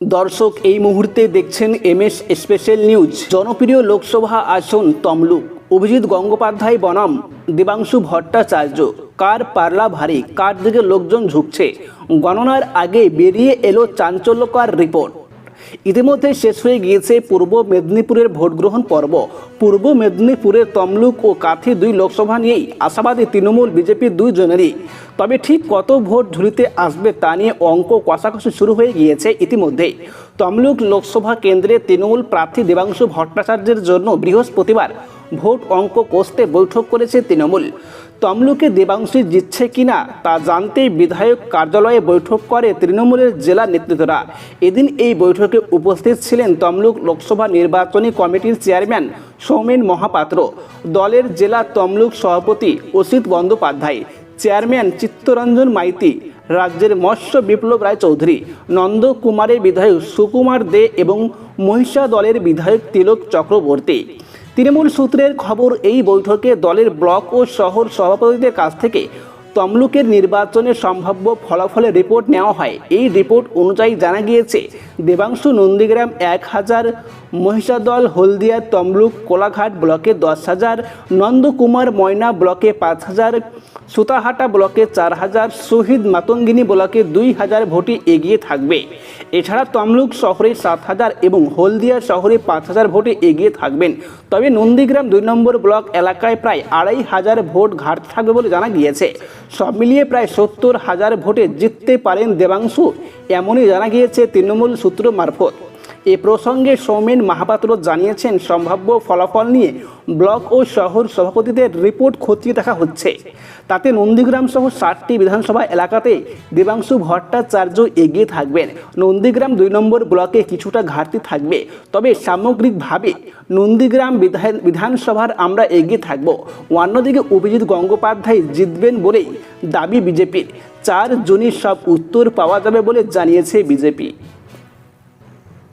দর্শক এই মুহূর্তে দেখছেন এমএস স্পেশাল নিউজ। জনপ্রিয় লোকসভা আসন তমলুক। অভিজিৎ গঙ্গোপাধ্যায় বনাম, দেবাংশু ভট্টাচার্য। কার পারলা ভারী, কার দিকে লোকজন ঝুঁকছে? গণনার আগে বেরিয়ে এলো চাঞ্চল্যকর রিপোর্ট। ইতিমধ্যে শেষ হয়ে গিয়েছে পূর্ব মেদিনীপুরের ভোটগ্রহণ পর্ব। পূর্ব মেদিনীপুরের তমলুক ও কাথি দুই লোকসভা নিয়েই আশাবাদী তৃণমূল বিজেপির দুইজনেরই। তবে ঠিক কত ভোট ঝুলিতে আসবে তা নিয়ে অঙ্ক কষাকষি শুরু হয়ে গিয়েছে ইতিমধ্যেই তমলুক লোকসভা কেন্দ্রে তৃণমূল প্রার্থী দেবাংশু ভট্টাচার্যের জন্য বৃহস্পতিবার ভোট অঙ্ক কষতে বৈঠক করেছে তৃণমূল। তমলুকে দেবাংশী জিতছে কিনা তা জানতে বিধায়ক কার্যালয়ে বৈঠক করে তৃণমূলের জেলা নেতৃত্বরা। এদিন এই বৈঠকে উপস্থিত ছিলেন তমলুক লোকসভা নির্বাচনী কমিটির চেয়ারম্যান সৌমেন মহাপাত্র, দলের জেলা তমলুক সভাপতি অসিত বন্দ্যোপাধ্যায়, চেয়ারম্যান চিত্তরঞ্জন মাইতি, রাজ্যের মৎস্য বিপ্লব রায় চৌধুরী নন্দকুমারের বিধায়ক সুকুমার দে এবং মহিষা দলের বিধায়ক তিলক চক্রবর্তী। তৃণমূল সূত্রের খবর এই বৈঠকে দলের ব্লক ও শহর সভাপতিদের কাছ থেকে তমলুকের নির্বাচনের সম্ভাব্য ফলাফলের রিপোর্ট নেওয়া হয়। এই রিপোর্ট অনুযায়ী জানা গিয়েছে, দেবাংশু নন্দীগ্রাম এক হাজার, মহিষাদল হলদিয়া তমলুক কোলাঘাট ব্লকে দশ হাজার, নন্দকুমার ময়না ব্লকে পাঁচ হাজার, সুতাহাটা ব্লকে চার হাজার, শহীদ মাতঙ্গিনী ব্লকে দুই হাজার ভোটে এগিয়ে থাকবে। এছাড়া তমলুক শহরে সাত হাজার এবং হলদিয়া শহরে পাঁচ হাজার ভোটে এগিয়ে থাকবেন। তবে নন্দীগ্রাম দুই নম্বর ব্লক এলাকায় প্রায় আড়াই হাজার ভোট ঘাটতি থাকবে বলে জানা গিয়েছে। সব মিলিয়ে প্রায় সত্তর হাজার ভোটে জিততে পারেন দেবাংশু, এমনই জানা গিয়েছে তৃণমূল সূত্র মারফত। এ প্রসঙ্গে সৌমেন মাহাপাত্র জানিয়েছেন, সম্ভাব্য ফলাফল নিয়ে ব্লক ও শহর সভাপতিদের রিপোর্ট খতিয়ে দেখা হচ্ছে। তাতে নন্দীগ্রাম সহ ষাটটি বিধানসভা এলাকাতে দেবাংশু ভট্টাচার্য এগিয়ে থাকবেন। নন্দীগ্রাম দুই নম্বর ব্লকে কিছুটা ঘাটতি থাকবে। তবে সামগ্রিকভাবে নন্দীগ্রাম বিধান বিধানসভার আমরা এগিয়ে থাকব। অন্যদিকে অভিজিৎ গঙ্গোপাধ্যায় জিতবেন বলেই দাবি বিজেপির। চার জনের সব উত্তর পাওয়া যাবে বলে জানিয়েছে বিজেপি।